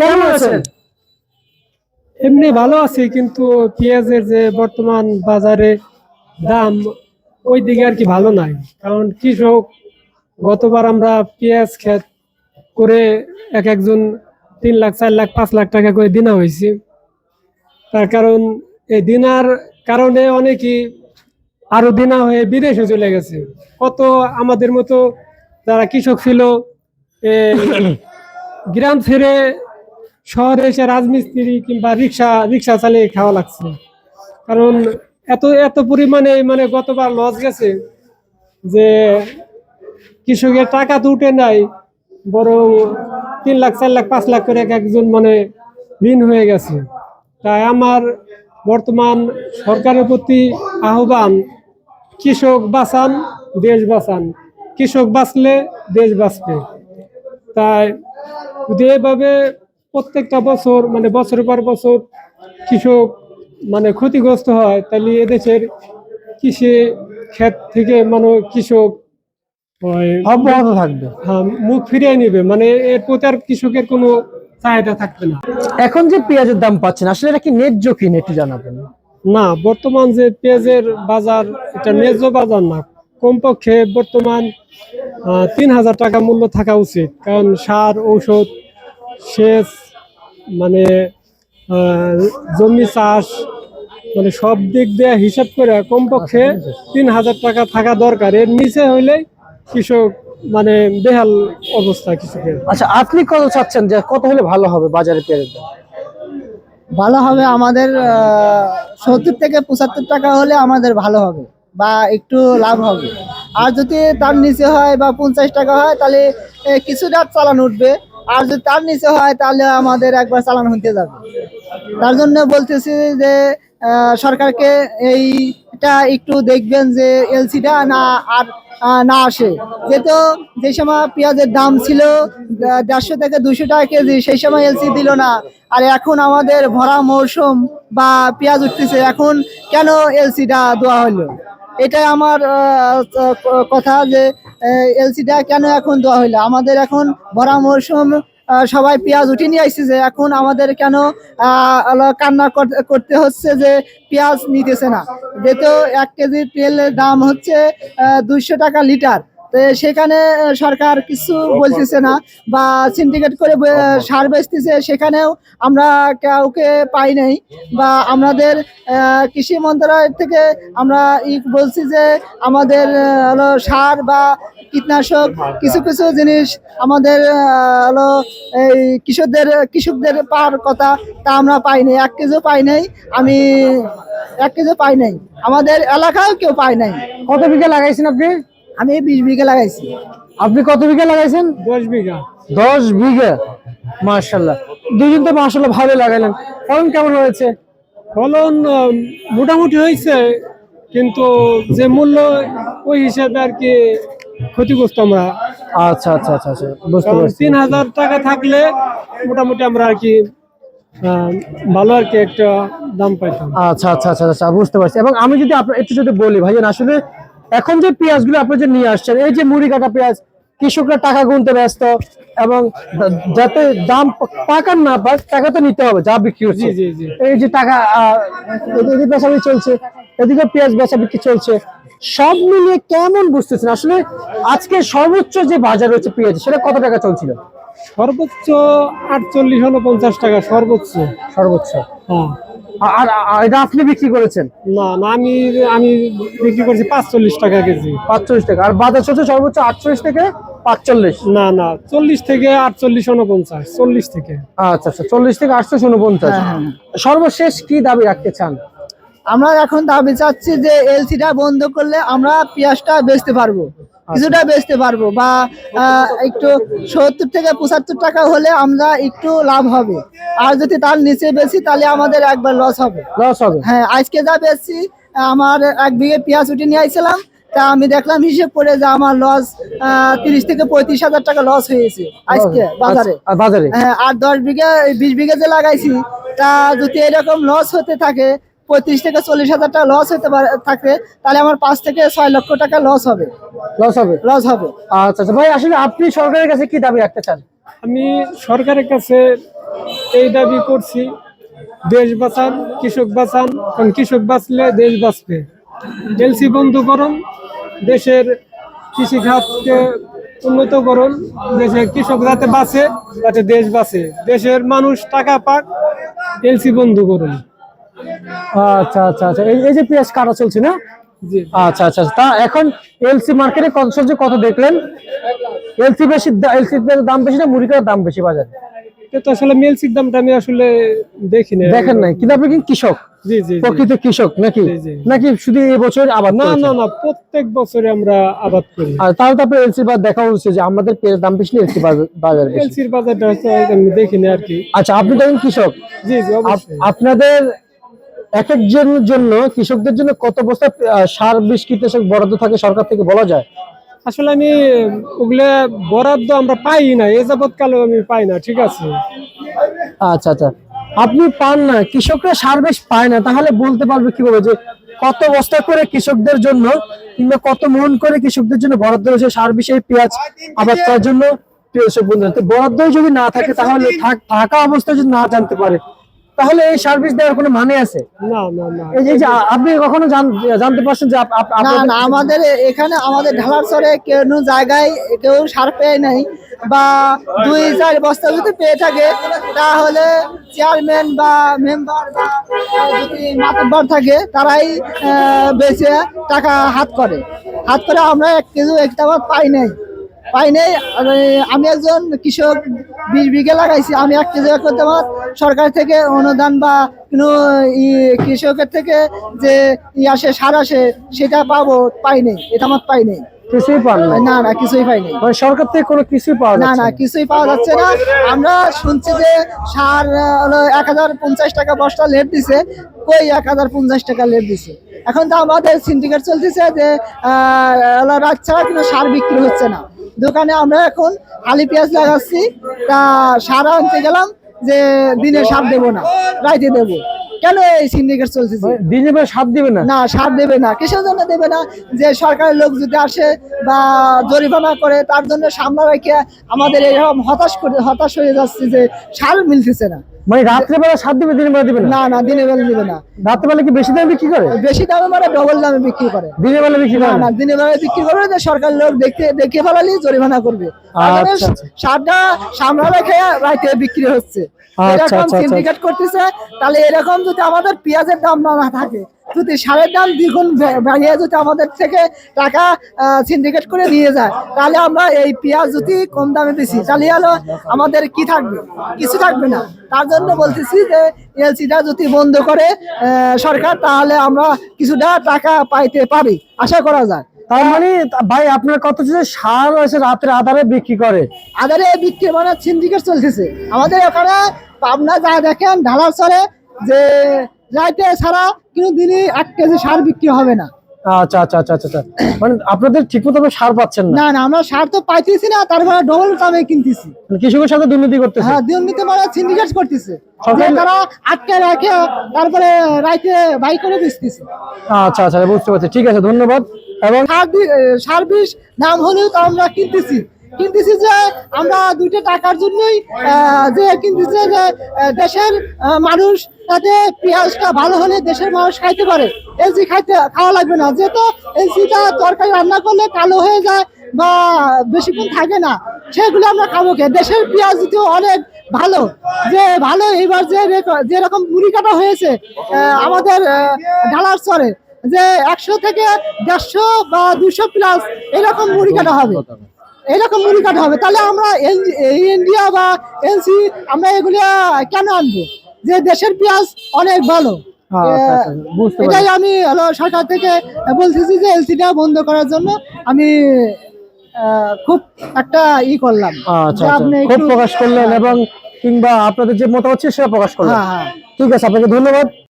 কেমন আছেন? এমনি ভালো আছি কিন্তু পেঁয়াজের যে বর্তমান বাজারে দাম ওই দিকে আর কি ভালো নাই। কারণ কৃষক গতবার আমরা পেঁয়াজ খেত করে এক একজন তিন লাখ চার লাখ পাঁচ লাখ টাকা করে দিনা হয়েছে। তার কারণ এই দিনার কারণে অনেকেই আরও দিনা হয়ে বিদেশে চলে গেছে। কত আমাদের মতো যারা কৃষক ছিল গ্রাম ছেড়ে শহরে এসে রাজমিস্ত্রি কিংবা রিক্সা রিক্সা চালিয়ে খাওয়া লাগছে। কারণ এত এত পরিমাণে মানে গতবার লস গেছে যে কৃষকের টাকা তো উঠে নাই, বরং তিন লাখ, চার লাখ, পাঁচ লাখ করে এক একজন মানে ঋণ হয়ে গেছে। তাই আমার বর্তমান সরকারের প্রতি আহ্বান, কৃষক বাঁচান, দেশ বাঁচান। কৃষক বাঁচলে দেশ বাঁচবে। তাই যদি এভাবে প্রত্যেকটা বছর মানে বছরের পর বছর কৃষক মানে ক্ষতিগ্রস্ত হয় তাহলে এদেশের কৃষি ক্ষেত থেকে মানে কৃষক অব্যাহত থাকবে। হ্যাঁ, মুখ ফিরিয়ে নিবে মানে এর প্রতি আর কৃষকের কোনো চাহিদা থাকবে না। এখন যে পেঁয়াজের দাম পাচ্ছেন আসলে এটা কি ন্যায্য কিনা একটু জানাবেন? না বর্তমান যে পেঁয়াজের বাজার এটা ন্যায্য বাজার না। কমপক্ষে বর্তমান তিন হাজার টাকা মূল্য থাকা উচিত কারণ সার ঔষধ সেচ মানে জমি চাষ মানে সব দিক দিয়ে হিসাব করে কমপক্ষে তিন হাজার টাকা থাকা দরকার। এর নিচে হইলে কৃষক মানে বেহাল অবস্থা কৃষকের। আচ্ছা আপনি কত চাচ্ছেন যে কত হলে ভালো হবে বাজারে পেঁয়াজের দাম? ভালো হবে আমাদের সত্তর থেকে পঁচাত্তর টাকা হলে আমাদের ভালো হবে বা একটু লাভ হবে। আর যদি তার নিচে হয় বা পঞ্চাশ টাকা হয় তাহলে কিছুটা চালান উঠবে। আর যদি তার নিচে হয়, তাহলে আমাদের একবার চালান হতে যাবে। তার জন্য বলতেছি যে সরকারকে এইটা একটু দেখবেন যে এলসিটা না আর না আসে। যেহেতু যে সময় পেঁয়াজের দাম ছিল দেড়শো থেকে দুশো টাকা কেজি, সেই সময় এলসি দিল না। আর এখন আমাদের ভরা মৌসুম বা পেঁয়াজ উঠতেছে, এখন কেন এলসিটা দেওয়া হলো? এটাই আমার কথা যে এলসিটা কেন এখন দেওয়া হইল? আমাদের এখন ভরা মরশুম সবাই পেঁয়াজ উঠে নিয়ে আসছে যে এখন আমাদের কেন কান্না কর- করতে হচ্ছে যে পেঁয়াজ নিতেছে না। যেহেতু এক কেজি তেলের দাম হচ্ছে দুইশো টাকা লিটার। সেখানে সরকার কিছু বলতেছে না বা সিন্ডিকেট করে সার বেচতেছে, সেখানেও আমরা কাউকে পাই নাই বা আমাদের কৃষি মন্ত্রণালয় থেকে আমরা বলছি যে আমাদের হলো সার বা কীটনাশক কিছু কিছু জিনিস আমাদের হলো এই কৃষকদের কৃষকদের পার কথা তা আমরা পাই নাই। এক কেজিও পাই নাই। আমি এক কেজিও পাই নাই। আমাদের এলাকায় কেউ পায় নাই। কত বিঘা লাগাইছেন আপনি? আমি বিশ বিঘা লাগাইছি। আপনি কত বিঘা লাগাইছেন? দশ বিঘা। দশ বিঘা? মার্শাল্লাহ দুজন তো মার্শাল্লাহ ভালো লাগাইলেন। ফলন কেমন হয়েছে? ফলন মোটামুটি হয়েছে কিন্তু যে মূল্য ওই হিসাবে আর কি ক্ষতিগ্রস্ত আমরা। আচ্ছা আচ্ছা আচ্ছা আচ্ছা বুঝতে পারছি। তিন হাজার টাকা থাকলে মোটামুটি আমরা আর কি ভালো আর কি একটা দাম পাইতাম। আচ্ছা আচ্ছা আচ্ছা আচ্ছা বুঝতে পারছি। এবং আমি যদি আপনার একটু যদি বলি ভাইজান আসলে এখন যে পেঁয়াজগুলো আপনি যে নিয়ে আসছেন এই যে মুড়ি কাটা পেঁয়াজ কৃষকরা টাকা গুনতে ব্যস্ত এবং যাতে দাম পাকার না পাক টাকা তো নিতে হবে যা বিক্রি হচ্ছে। এই যে টাকা এদিকে বেচাবিক্রি চলছে এদিকে পেঁয়াজ বেচা বিক্রি চলছে সব মিলিয়ে কেমন বুঝতেছেন? আসলে আজকে সর্বোচ্চ যে বাজার রয়েছে পেঁয়াজ সেটা কত টাকা চলছিল? সর্বোচ্চ আটচল্লিশ হলো পঞ্চাশ টাকা সর্বোচ্চ। সর্বোচ্চ। হ্যাঁ। আর এটা আপনি বিক্রি করেছেন? না না আমি আমি বিক্রি করছি পাঁচচল্লিশ টাকা কেজি। পাঁচচল্লিশ টাকা। আর বাজার চলছে সর্বোচ্চ আটচল্লিশ থেকে পাঁচচল্লিশ? না না চল্লিশ থেকে আটচল্লিশ উনপঞ্চাশ চল্লিশ থেকে। আচ্ছা আচ্ছা চল্লিশ থেকে আটশো উনপঞ্চাশ হ্যাঁ, সর্বশেষ কি দাবি রাখতে চান? আমরা এখন দাবি চাচ্ছি যে এলসিটা বন্ধ করলে আমরা পেঁয়াজটা বেচতে পারব। কিছুটা বেচতে পারব বা একটু সত্তর থেকে পঁচাত্তর টাকা হলে আমরা একটু লাভ হবে। আর যদি তার নিচে বেশি তাহলে আমাদের একবার লস হবে। লস হবে। হ্যাঁ আজকে যা বেচছি আমার এক বিঘে পেঁয়াজ উঠে নিয়ে আইছিলাম তা আমি দেখলাম হিসেব করে যে আমার লস তিরিশ থেকে পঁয়ত্রিশ হাজার টাকা লস হয়েছে আজকে বাজারে। আচ্ছা, বাজারে? হ্যাঁ, আর দশ বিঘা বিশ বিঘা যে লাগাইছি তা যদি এরকম লস হতে থাকে পঁয়ত্রিশ থেকে চল্লিশ হাজার টাকা লস হতে পারে থাকে তাহলে আমার পাঁচ থেকে ছয় লক্ষ টাকা লস হবে। লস হবে? লস হবে। আচ্ছা আচ্ছা। ভাই আসলে আপনি সরকারের কাছে কি দাবি রাখতে চান? আমি সরকারের কাছে এই দাবি করছি দেশ বাঁচান কৃষক বাঁচান কারণ কৃষক বাঁচলে দেশ বাঁচবে। এলসি বন্ধ করুন দেশের কৃষি খাতকে উন্নত করুন দেশের কৃষক যাতে বাঁচে যাতে দেশ বাঁচে। দেশের মানুষ টাকা পাক এলসি বন্ধ করুন। আচ্ছা আচ্ছা আচ্ছা। এই যে পেঁয়াজ কাটা চলছে না? আচ্ছা আচ্ছা আচ্ছা। তা এখন এলসি মার্কেটে কত কত দেখলেন? এলসি বেশি এলসি দাম বেশি না মুড়ি দাম বেশি বাজারে? আসলে মেলসির দামটা আমি আসলে দেখি না দেখেন নাই। কিন্তু আপনি কৃষক। প্রকৃত নাকি। নাকি শুধু এই বছর আবাদ না না না প্রত্যেক বছরে আমরা আবাদ করি। আর তাহলে তো আপনার এলসি বাদ দেখা উচিত যে আমাদের পেঁয়াজ দাম বেশি এলসি বাজার বেশি। এলসির বাজারটা হচ্ছে আমি দেখিনি আর কি। আচ্ছা আপনি তো কৃষক। জি জি আপনাদের এক একজনের জন্য কৃষকদের জন্য কত বস্তা সার বিষ কীটনাশক বরাদ্দ থাকে সরকার থেকে বলা যায়? আসলে আমি ওগুলা বরাদ্দ আমরা পাই না এ কালেও আমি পাই না ঠিক আছে? আচ্ছা আচ্ছা। আপনি পান না কৃষকরা সার বেশ পায় না তাহলে বলতে পারবে কীভাবে যে কত বস্তা করে কৃষকদের জন্য কিংবা কত মন করে কৃষকদের জন্য বরাদ্দ রয়েছে সার বিষ এই পেঁয়াজ আবাদ করার জন্য বরাদ্দই যদি না থাকে তাহলে থাক- থাকা অবস্থায় যদি না জানতে পারে তাহলে এই সার্ভিস দেওয়ার কোনো মানে আছে? না না না। এই যে- আপনি কখনো জানতে পারছেন যে না না আমাদের এখানে আমাদের ঢালার চরে কোনো জায়গায় কেউ সার পেয়ে নাই বা দুই চার বস্তা যদি পেয়ে থাকে তাহলে চেয়ারম্যান বা মেম্বার বা যদি মাতব্বর থাকে তারাই বেচে টাকা হাত করে। হাত করে আমরা এক কেজি একটা পাই নাই। পাই নাই। আমি একজন কৃষক বিশ বিঘে লাগাইছি। আমি এক কেজি করতে আমার সরকার থেকে অনুদান বা কোনো কৃষকের থেকে যে ই আসে সার আসে সেটা পাবো পাই নাই। এটা আমার পাই নাই। কিছুই না না কিছুই পাই মানে সরকার থেকে কোনো কিছুই পাওয়া না না কিছুই পাওয়া যাচ্ছে না। আমরা শুনছি যে সার হলো এক হাজার পঞ্চাশ টাকা বস্তা লেট দিছে। কই এক হাজার পঞ্চাশ টাকা লেট দিছে? এখন তো আমাদের সিন্ডিকেট চলতেছে যে রাত ছাড়া কোনো সার বিক্রি হচ্ছে না। দোকানে আমরা এখন আলি পেঁয়াজ লাগাচ্ছি। তা সারা আনতে গেলাম। যে দিনে সার দেবো না রাইতে দেবো। কেন এই সিন্ডিকেট চলতেছে? মানে দিনে বেলা সাত দিবে না। না সার দেবে না। কিসের জন্য দেবে না? যে সরকারের লোক যদি আসে বা জরিমানা করে তার জন্য সামনে রেখে আমাদের এরকম হতাশ করে হতাশ হয়ে যাচ্ছে যে সার মিলতেছে না। মানে রাত্রে বেলা সাত দিবে দিনের বেলা দিবে না? না দিনের বেলা দিবে না। রাত্রে বেলা কি বেশি দামে বিক্রি করে? বেশি দামে মানে ডবল দামে বিক্রি করে। দিনের বেলা বিক্রি করে? না না দিনের বেলায় বিক্রি করবে যে সরকার লোক দেখতে দেখে ফেলালি জরিমানা করবে। আচ্ছা, আচ্ছা। সারটা সামনে রেখে রাইতে বিক্রি হচ্ছে। এরকম আচ্ছা, আচ্ছা। সিন্ডিকেট করতেছে তাহলে এরকম যদি আমাদের পেঁয়াজের দাম না থাকে যদি সারের দাম দ্বিগুণ বাড়িয়ে যদি আমাদের থেকে টাকা সিন্ডিকেট করে দিয়ে যায় তাহলে আমরা এই পেঁয়াজ যদি কম দামে বেশি তাহলে হলো আমাদের কি থাকবে? কিছু থাকবে না। তার জন্য বলতেছি যে এলসিটা যদি বন্ধ করে সরকার তাহলে আমরা কিছুটা টাকা পাইতে পারি। আশা করা যায়। তার মানে ভাই আপনার কত হচ্ছে সার আছে রাতের আধারে বিক্রি করে। আদারে বিক্রি মানে সিন্ডিকেট চলতেছে। আমাদের ওখানে পাবনা যা দেখেন ঢালার চরে যে রাইতে ছাড়া কিন্তু দিনই এক কেজি সার বিক্রি হবে না। আচ্ছা আচ্ছা আচ্ছা আচ্ছা আচ্ছা। মানে আপনাদের সার পাচ্ছেন না? না আমরা সার তো পাইতেছি না তারপরে ডবল দামে কিনতেছি। মানে কৃষকের সাথে দুর্নীতি করতেছে? হ্যাঁ মানে সিন্ডিকেট করতেছে। তারা আটকে রাখে তারপরে রাইতে বাই করে বেচতেছে। আচ্ছা আচ্ছা বুঝতে পারছি। ঠিক আছে ধন্যবাদ। এবং সার এ, সার বিষ দাম হলেও তো আমরা কিনতেছি। কিনতেছি যে আমরা দুইটা টাকার জন্যই যে কিনতেছি যে দেশের মানুষ তাতে পেঁয়াজটা ভালো হলে দেশের মানুষ খাইতে পারে। খাইতে, খাওয়া লাগবে না। যেহেতু তরকারি রান্না করলে কালো হয়ে যায় বা বেশিক্ষণ থাকে না, সেগুলো আমরা খাব কে? দেশের পেঁয়াজ যদি অনেক ভালো। যে ভালো এবার যে যেরকম মুড়ি কাটা হয়েছে আমাদের ঢালার চরে, যে একশো থেকে দেড়শো বা দুশো প্লাস এরকম মুড়ি কাটা হবে। এরকম মুড়ি কাটা হবে। তাহলে আমরা ইন্ডিয়া বা এনসি আমরা এগুলো কেন আনব? যে দেশের পেঁয়াজ অনেক ভালো। আচ্ছা, আচ্ছা, পারছি এটাই আমি হলো সরকার থেকে বলতেছি যে এলসিটা বন্ধ করার জন্য আমি খুব একটা ই করলাম। আচ্ছা আচ্ছা। খুব প্রকাশ করলেন এবং কিংবা আপনাদের যে মতামত সেটা প্রকাশ করলেন। হ্যাঁ হ্যাঁ। ঠিক আছে আপনাকে ধন্যবাদ।